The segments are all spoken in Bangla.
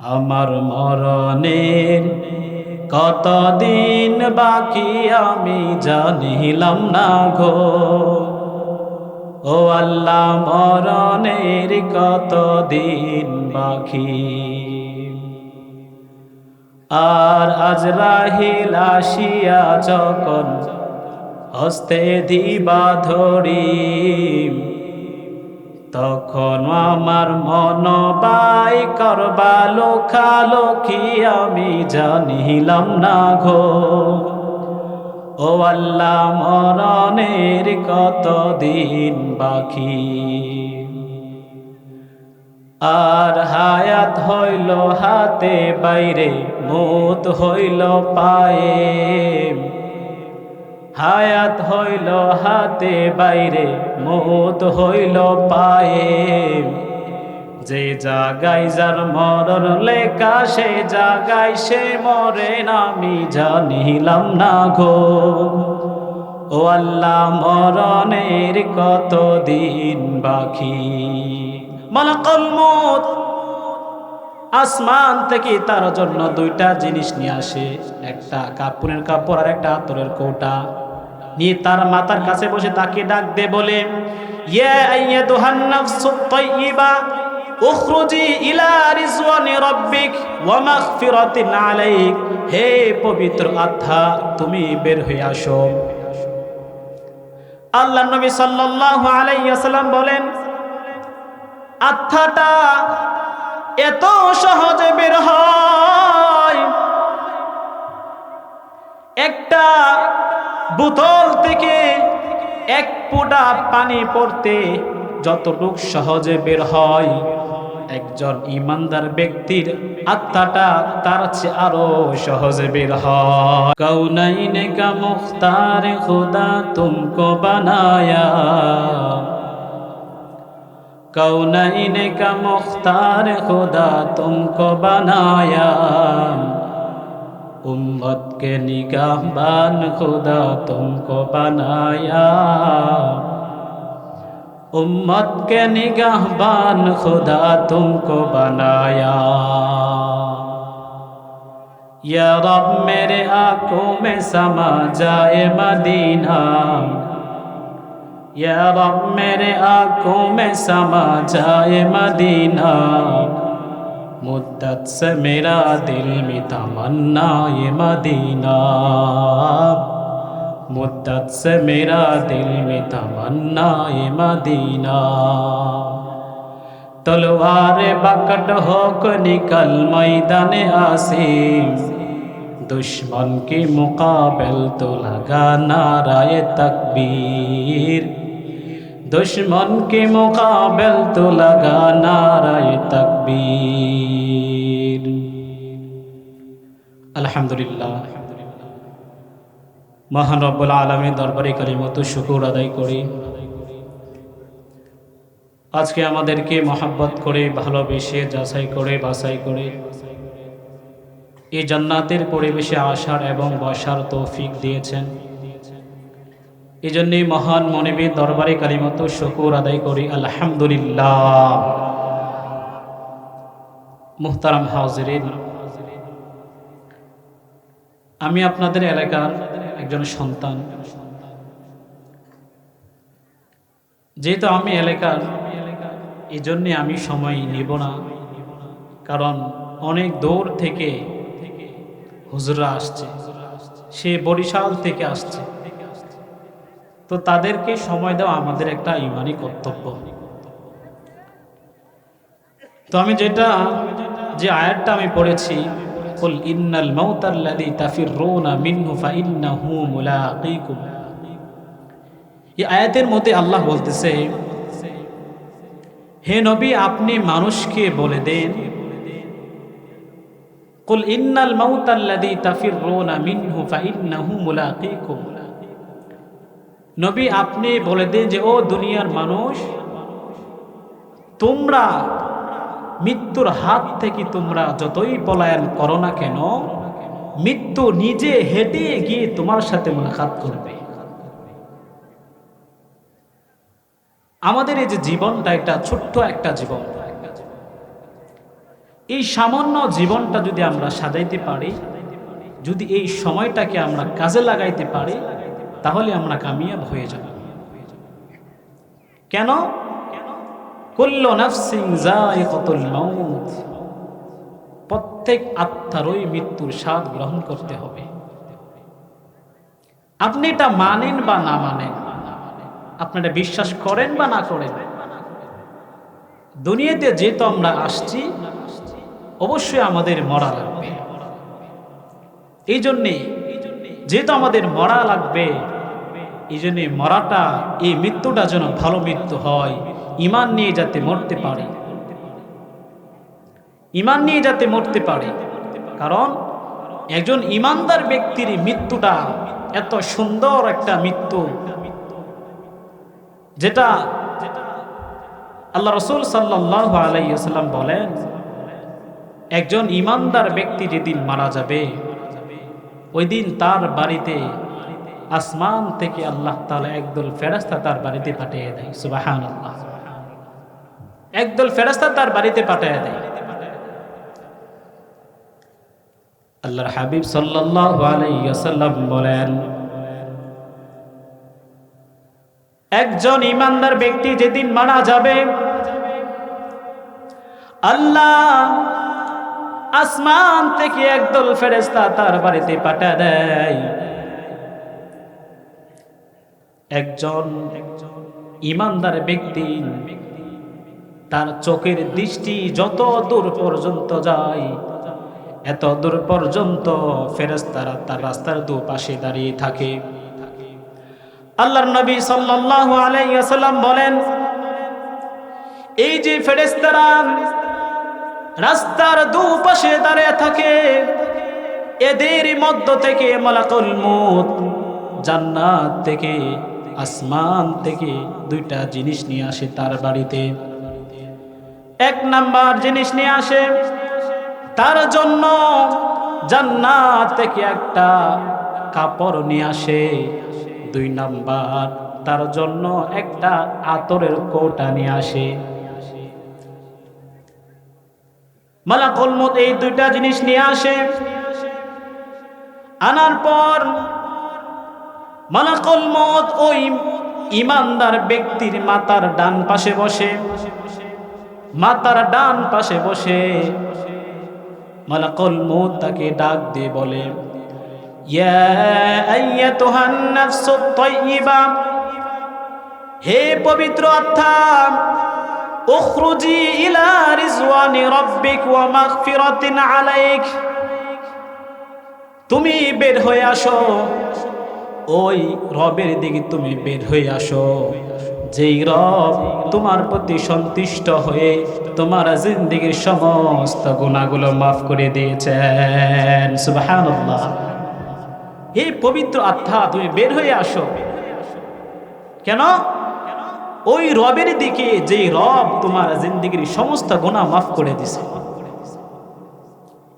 আমার মরণের কতদিন বাকি আমি জানিলাম না গো। ও আল্লাহ, মরণের কতদিন বাকি? আর আজ রাহিল আসিয়া যখন হস্তে দিবা ধরি তখন আমার মন বাই করবা লোখালোকি আমি জানিলাম না ঘো ও আল্লাহ, মরণের কতদিন বাকি? আর হায়াত হইল হাতে, বাইরে মুত হইল পায়ে। হায়াত হইল হাতে বাইরে, মুত হইল পায়ে। যে জাগাই যার মরণ লেখা, সে জাগাই সে মরে নামি জানিলাম না গো। ও আল্লাহ, মরণের কতদিন বাকি? মালাকল মত আসমান থেকে তার জন্য দুইটা জিনিস নিয়ে আসে, একটা কাপড়ের কাপড় আর একটা আতরের কৌটা। নিয়ে তার মাতার কাছে বসে তাকে ডাক দে বলে হে পবিত্র আত্মা তুমি বের হয়ে আসো। আল্লাহ নবী সাল্লাল্লাহু আলাইহি ওয়াসাল্লাম বলেন আত্মাটা এত সহজে বের হয়। একটা বোতল থেকে এক ফোঁটা পানি পড়তে যতটুক সহজে বের হয়। একজন ইমানদার ব্যক্তির আত্মাটা তার চেয়ে আরও সহজে বের হয়। কৌনাইনে কা মুখতার খোদা তুমকো বানায়া। কৌনাইনে কা মুখতার খোদা তুমকো বানায়া। उम्मत के निगाहबान खुदा तुमको बनाया। उम्मत के निगाहबान खुदा तुमको बनाया। या रब, मेरे आँखों में समा जाए मदीना। या रब, मेरे आँखों में समा जाए मदीना। मुद्दत से मेरा दिल में तमन्ना ये मदीना मुद्दत से मेरा दिल में तमन्ना ये मदीना तलवार बकट होक निकल मैदान आसिम दुश्मन के मुकाबल तो लगा नाराय तकबीर দুশ্মন কে মোকাবেল তো লাগা নারায় তকবীর। আলহামদুলিল্লাহ। মহান রব্বুল আলমী দরবারি মতো শুকুর আদায় করি। আজকে আমাদেরকে মহাব্বত করে, ভালোবেসে, যাচাই করে, বাছাই করে এই জান্নাতের পরিবেশে আসার এবং বসার তৌফিক দিয়েছেন। এই মহান মনিবী দরবারে কালিমতো শুকুর আদায় করি, আলহামদুলিল্লাহ। মুহতারাম হাজরিন, আমি আপনাদের এলাকার একজন সন্তান। যেহেতু আমি এলাকার এই জন্যে আমি সময় নিব না, কারণ অনেক দূর থেকে হুজুরা আসছে, সে বরিশাল থেকে আসছে। তো তাদেরকে সময় দেওয়া আমাদের একটা ইমানি কর্তব্য। তো আমি যেটা, যে আয়াতটা আমি পড়েছি, কুল ইন্নাল মাউতাল্লাযী মিনহু ফাইন্নাহু মুলাকীকুম। এই আয়াতের মধ্যে আল্লাহ বলতেছে, হে নবী, আপনি মানুষকে বলে দেন, কুল ইন্নাল মাউতাল্লাযী তাফিররুনা মিনহু ফাইন্নাহু মুলাকীকুম। নবী আপনি বলে দেন যে, ও দুনিয়ার মানুষ, তোমরা মৃত্যুর হাত থেকে তোমরা যতই পলায়ন করো না কেন, মৃত্যু নিজে হেঁটে গিয়ে তোমার সাথে মোলাকাত করবে। আমাদের এই যে জীবনটা একটা ছোট্ট একটা জীবন। এই সামান্য জীবনটা যদি আমরা সাজাইতে পারি, যদি এই সময়টাকে আমরা কাজে লাগাইতে পারি তাহলে আমরা কামিয়াব হয়ে যাব। কেন? প্রত্যেক আত্মারই মৃত্যুর স্বাদ গ্রহণ করতে হবে। আপনি এটা মানেন বা না মানেন? আপনারা বিশ্বাস করেন বা না করেন? দুনিয়াতে যেহেতু আমরা আসছি, অবশ্যই আমাদের মরা লাগবে। এই জন্যে, যেহেতু আমাদের মরা লাগবে এই মরাটা, এই মৃত্যুটা যেন ভালো মৃত্যু হয়। ইমান নিয়ে যাতে মরতে পারে। ইমান নিয়ে যাতে মরতে পারে। কারণ একজন ইমানদার ব্যক্তির মৃত্যুটা এত সুন্দর একটা মৃত্যু, যেটা আল্লাহ রসুল সাল্লাহ আলাইসাল্লাম বলেন, একজন ইমানদার ব্যক্তি যেদিন মারা যাবে, ওই দিন তার বাড়িতে আসমান থেকে আল্লাহ তালা একদল ফেরাস্তা তার বাড়িতে পাঠিয়ে দেয় সুবাহান আল্লাহ একদল ফেরাস্তা তার বাড়িতে পাঠিয়ে দেয়। আল্লাহর হাবিব সাল্লাম বলেন, একজন ইমানদার ব্যক্তি যেদিন মারা যাবে, আল্লাহ আসমান থেকে একদল ফেরেস্তা তার বাড়িতে পাঠা দেয়। একজন ইমানদার ব্যক্তি, তার চোখের দৃষ্টি যত দূর পর্যন্ত যায়, এত দূর পর্যন্ত ফেরেস্তারা তার রাস্তার দুপাশে দাঁড়িয়ে থাকে। আল্লাহর নবী সাল্লাল্লাহু আলাইহি ওয়াসাল্লাম বলেন, এই যে ফেরেস্তারা রাস্তার দুপাশে দাঁড়িয়ে থাকে এদের মধ্য থেকে মালাকুল মউত জান্নাত থেকে আসমান থেকে দুইটা জিনিস নিয়ে আসে তার বাড়িতে। এক নাম্বার জিনিস নিয়ে আসে তার জন্য জান্নাত থেকে একটা কাপড় নিয়ে আসে। দুই নাম্বার তার জন্য একটা আতরের কৌটা নিয়ে আসে। মালাকুল মত এই দুইটা জিনিস নিয়ে আসে। আনার পর মালাকুল মত ওই ইমানদার ব্যক্তির মাতার ডান পাশে বসে। মাতার ডান পাশে বসে। মালাকুল মত তাকে ডাক দিয়ে বলে হে পবিত্র তুমি বের হয়ে আসো ওই রবের দিকে তুমি বের হয়ে আসো। যেই রব তোমার প্রতি সন্তুষ্ট হয়ে তোমার জিন্দিগির সমস্ত গুণাগুলো মাফ করে দিয়েছেন। সুবহানাল্লাহ। এই পবিত্র আত্মা, তুমি বের হয়ে আসো। কেন? ওই রবের দিকে যেই রব তোমার জিন্দিগির সমস্ত গুণা মাফ করে দিছে।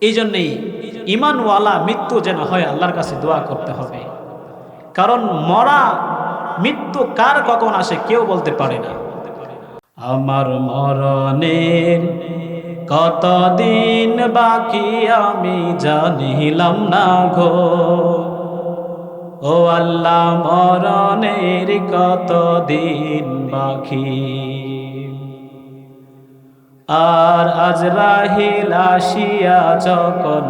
এই জন্যেই ইমানওয়ালা মৃত্যু যেন হয়, আল্লাহর কাছে দোয়া করতে হবে। কারণ মরা, মৃত্যু কার কখন আসে কেউ বলতে পারে না। আমার মরণের কতদিন বাকি আমি জানিলাম না গো। ও আল্লাহ, মরণের কতদিন বাকি? আর আজ রাহিল আসিয়া যখন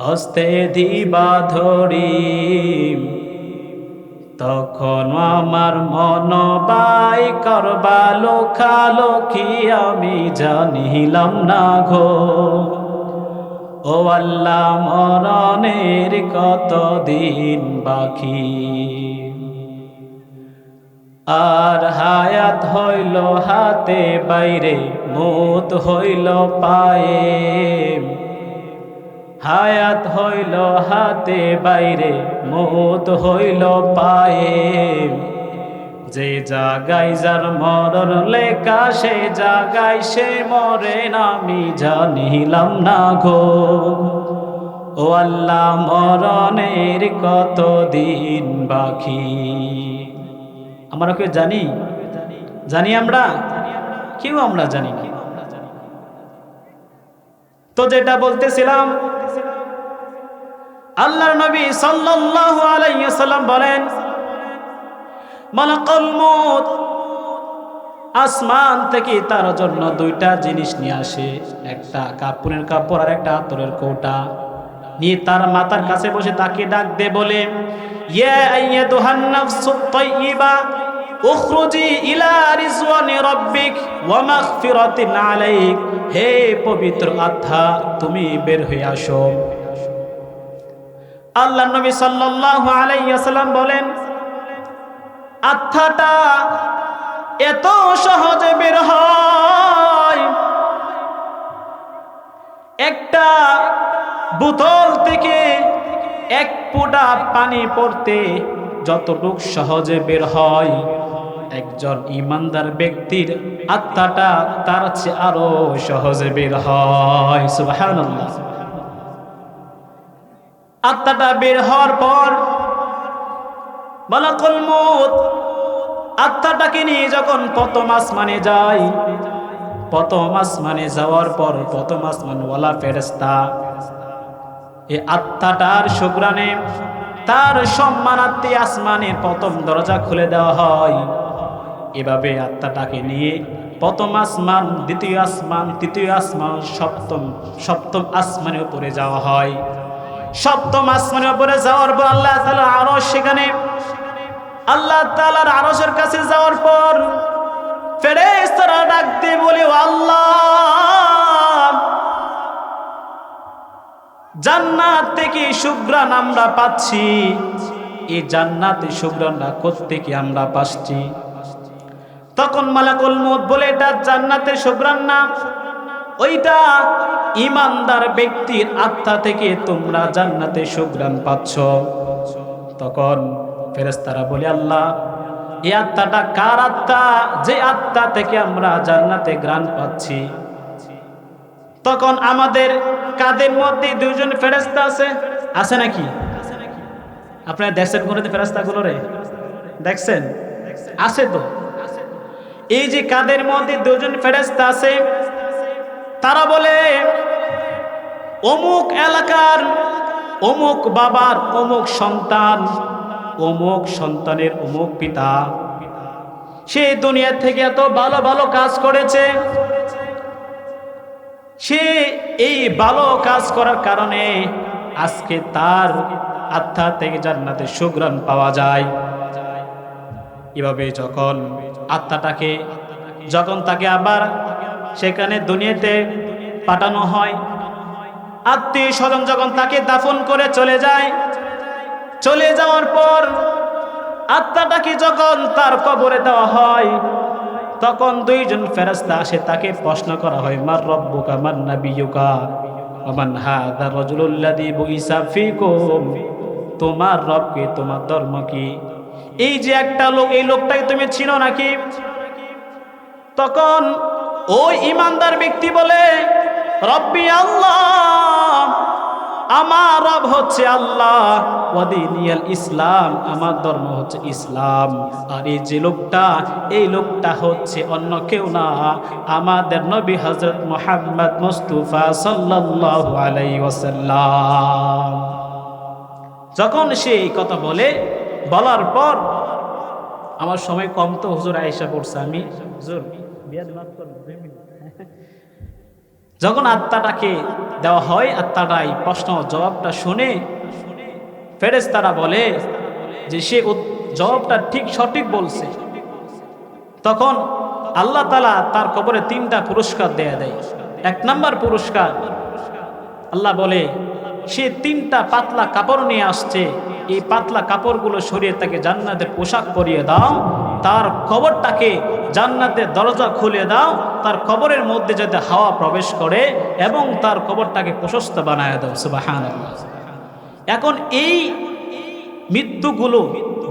হস্তে দিবা ধরি তখন আমার মন বাই করবা লোখালোকি আমি জানিলাম না ঘো ও আল্লাহ, মরণের কতদিন বাকি? আর হায়াত হইল হাতে, বাইরে মুত হইল পায়ে। হায়াত হইল হাতে বাইরে, মুত হইল পায়ে। যে জাগাই যার মরণ লেখা, সে জাগাই সে মরে আমি জানিলাম না গো। ও আল্লাহ, মরণের কত দিন বাকি? আমরা কেউ জানি? জানি আমরা? কেউ আমরা জানি তো যেটা বলতেছিলাম আল্লাহর নবী সাল্লাল্লাহু আলাইহি সাল্লাম বলেন, মালাকুল মউত, আসমান থেকে তার জন্য দুইটা জিনিস নিয়ে আসে। একটা কাপড়ের কাপড় আর একটা আতরের কৌটা। নিয়ে তার মাতার কাছে বসে তাকে ডাক দে, বলে, ইয়া আইয়াতুহান নাফসুত তাইয়্যিবা, উখরুজি ইলা রিজওয়ানি রাব্বিক ওয়া মাগফিরাতিন আলাইক। হে পবিত্র আত্মা, তুমি বের হয়ে আসো। আল্লাহ নবী সাল্লাল্লাহু আলাইহি ওয়াসাল্লাম বলেন, আত্মাটা এত সহজে বের হয়, একটা বোতল থেকে এক ফোঁটা পানি পড়তে যতটুক সহজে বের হয়। একজন ইমানদার ব্যক্তির আত্মাটা তার চেয়ে আরও সহজে বের হয়, সুবহানাল্লাহ। আত্মাটা বের হওয়ার পর মালাকুল আত্মাটাকে নিয়ে যখন প্রথম আসমানে যায়, প্রথম আসমানে যাওয়ার পর প্রথম আসমানওয়ালা ফেরেস্তা এই আত্মাটার শুক্রানে তার সম্মানার্থী আসমানের প্রথম দরজা খুলে দেওয়া হয়। এভাবে আত্মাটাকে নিয়ে প্রথম আসমান, দ্বিতীয় আসমান, তৃতীয় আসমান, সপ্তম সপ্তম আসমানের উপরে যাওয়া হয়। সপ্তম আসমানের উপরে যাওয়ার পর আল্লাহ তাআলা আরও সেখানে, আল্লাহ তাআলার আরশের কাছে যাওয়ার পর ফেরেশতারা ডাক দিয়ে বলে, "ও আল্লাহ, জান্নাত থেকে সুগ্রান আমরা পাচ্ছি। এই জান্নাতে সুগ্রানটা কোত্থেকে আমরা পাচ্ছি? তখন মালাকুল মউত বলে, এটা জান্নাতের সুগ্রান না। ওইটা ইমানদার ব্যক্তির আত্মা থেকে তোমরা জান্নাতে সুগ্রান পাচ্ছ। তখন ফেরেস্তারা বলে, আল্লাহ, এই আত্মাটা কার আত্মা? যে আত্মা থেকে আমরা জান্নাতে গ্রাণ পাচ্ছি। তখন আমাদের কাদের মধ্যে দুজন ফেরেস্তা আছে। আছে নাকি? আপনারা দেখছেন কোন ফেরেস্তা গুলো রে? দেখছেন? আছে তো? এই যে কাদের মধ্যে দুজন ফেরেস্তা আছে তারা বলে, অমুক এলাকার অমুক বাবার অমুক সন্তান, অমুক সন্তানের অমুক পিতা। সে দুনিয়া থেকে এত ভালো ভালো কাজ করেছে। সে এই ভালো কাজ করার কারণে আজকে তার আত্মা থেকে জান্নাতে সুগ্রাণ পাওয়া যায়। এভাবে যখন আত্মাটাকে, যখন তাকে আবার সেখানে দুনিয়াতে পাঠানো হয়। আত্মীয় স্বজন যখন তাকে দাফন করে চলে যায়, চলে যাওয়ার পর আত্মাটাকে যখন তার কবরে দেওয়া হয়, তখন দুইজন ফেরাস্তা আসে, তাকে প্রশ্ন করা হয়, মার রব্বুকা মান নাবিয়ুকা আমান হাদা রাজুলুল্লাযী বুইসা ফীকুম? তোমার রবকে তোমার ধর্ম কি? এই যে একটা লোক, এই লোকটাকে তুমি চিনো নাকি? তখন ওই ইমানদার ব্যক্তি বলে, রব্বি আল্লাহ, আমার রব হচ্ছে আল্লাহ ওয়াদিনিয়াল ইসলাম, আমার ধর্ম হচ্ছে ইসলাম। আর এই যে লোকটা, এই লোকটা হচ্ছে অন্য কেউ না, আমাদের নবী হজরত মোহাম্মদ মুস্তুফা সাল্লাল্লাহু আলাইহি ওয়াসাল্লাম। যখন সে এই কথা বলে, বলার পর, আমার সময় কম তো, হুজুর আয়েশা পড়ছে, আমি, হুজুর যখন আত্মাটাকে দেওয়া হয়, আত্মাটাই প্রশ্ন জবাবটা শুনে ফেরেস তারা বলে যে সে জবাবটা ঠিক সঠিক বলছে। তখন আল্লাহ তালা তার কবরে তিনটা পুরস্কার দেয়া দেয়। এক নম্বর পুরস্কার, আল্লাহ বলে, সে তিনটা পাতলা কাপড় নিয়ে আসছে, এই পাতলা কাপড়গুলো সরিয়ে তাকে জান্নাতের পোশাক পরিয়ে দাও, তার কবরটাকে জান্নাতের দরজা খুলে দাও, তার কবরের মধ্যে যাতে হাওয়া প্রবেশ করে এবং তার কবরটাকে প্রশস্ত বানায় দাও সুবাহান এখন এই মৃত্যুগুলো,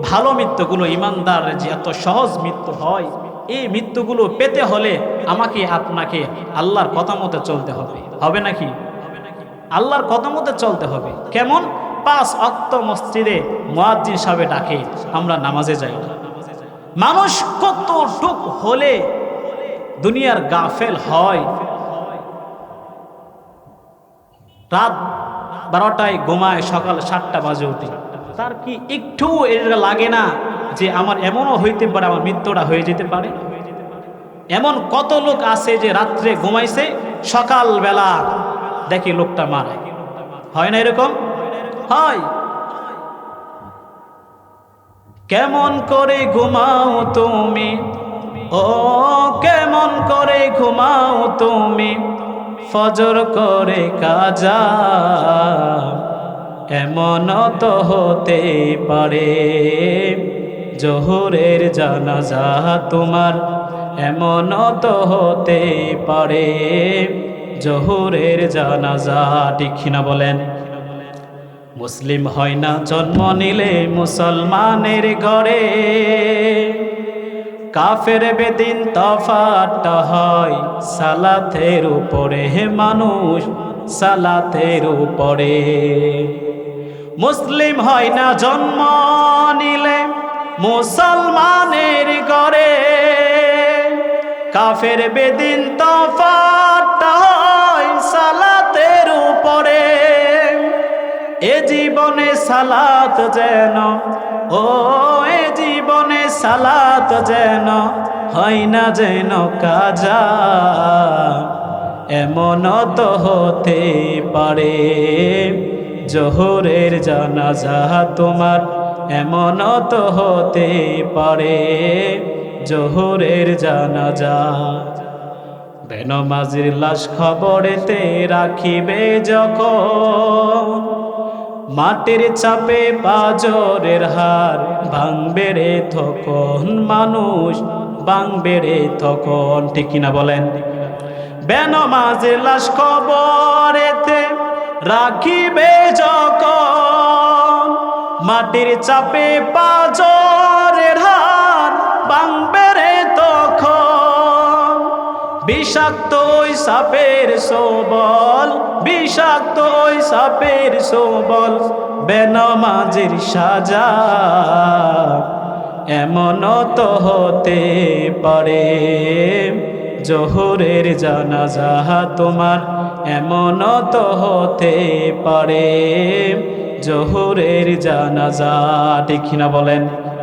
ভালো মৃত্যুগুলো, ইমানদার যে এত সহজ মৃত্যু হয়, এই মৃত্যুগুলো পেতে হলে আমাকে, আপনাকে আল্লাহর কথা মতো চলতে হবে। হবে নাকি? আল্লাহর কথা মতো চলতে হবে। কেমন? পাঁচ অক্ত মসজিদে মুয়াজ্জিন সাহেবে ডাকে, আমরা নামাজে যাই মানুষ কত কতটুক হলে দুনিয়ার গাফেল হয়? রাত বারোটায় ঘুমায়, সকাল সাতটা বাজে উঠে। তার কি একটু এটা লাগে না যে আমার এমনও হইতে পারে, আমার মৃত্যুটা হয়ে যেতে পারে? এমন কত লোক আছে যে রাত্রে ঘুমাইছে, সকালবেলা দেখি লোকটা মারা হয় না এরকম? হয়। কেমন করে ঘুমাও তুমি? ও, কেমন করে ঘুমাও তুমি? ফজর করে কাজা এমন তো হতে পারে। জোহরের জানাজা তোমার এমন তো হতে পারে। জোহরের জানাজা ঠিক না বলেন? মুসলিম হয় না, জন্ম নিলে মুসলমানের ঘরে। কাফের বেদিন তফাটা হয়, সালাতের উপরে হে মানুষ সালাতের উপরে। মুসলিম হয় না, জন্ম নিলে মুসলমানের ঘরে। কাফের বেদিন তফাটা হয়, সালাতের উপরে। এ জীবনে সালাত যেন, ও এ জীবনে সালাত যেন হয় না যেন কাজা। এমন তো হতে পারে, জোহরের জানাজা তোমার এমন তো হতে পারে, জোহরের জানাজা। বেনমাজির লাশ খবরেতে রাখিবে যখন মাটির চাপে পাজরের হার ভাঙবে রে তখন মানুষ, ভাঙবে রে তখন, ঠিক কিনা বলেন? বেনমাজির লাশ খবরেতে রাখিবে যখন মাটির চাপে পাজরের হার ভাঙবে রে তখন বিষাক্ত ওই সাপের সোবল, বিষাক্ত ওই সাপের সোবল, বেনমাজির সাজা এমন তো হতে পারে। জোহরের জানাজা তোমার এমন তো হতে পারে। জোহরের জানাজা ঠিক না বলেন?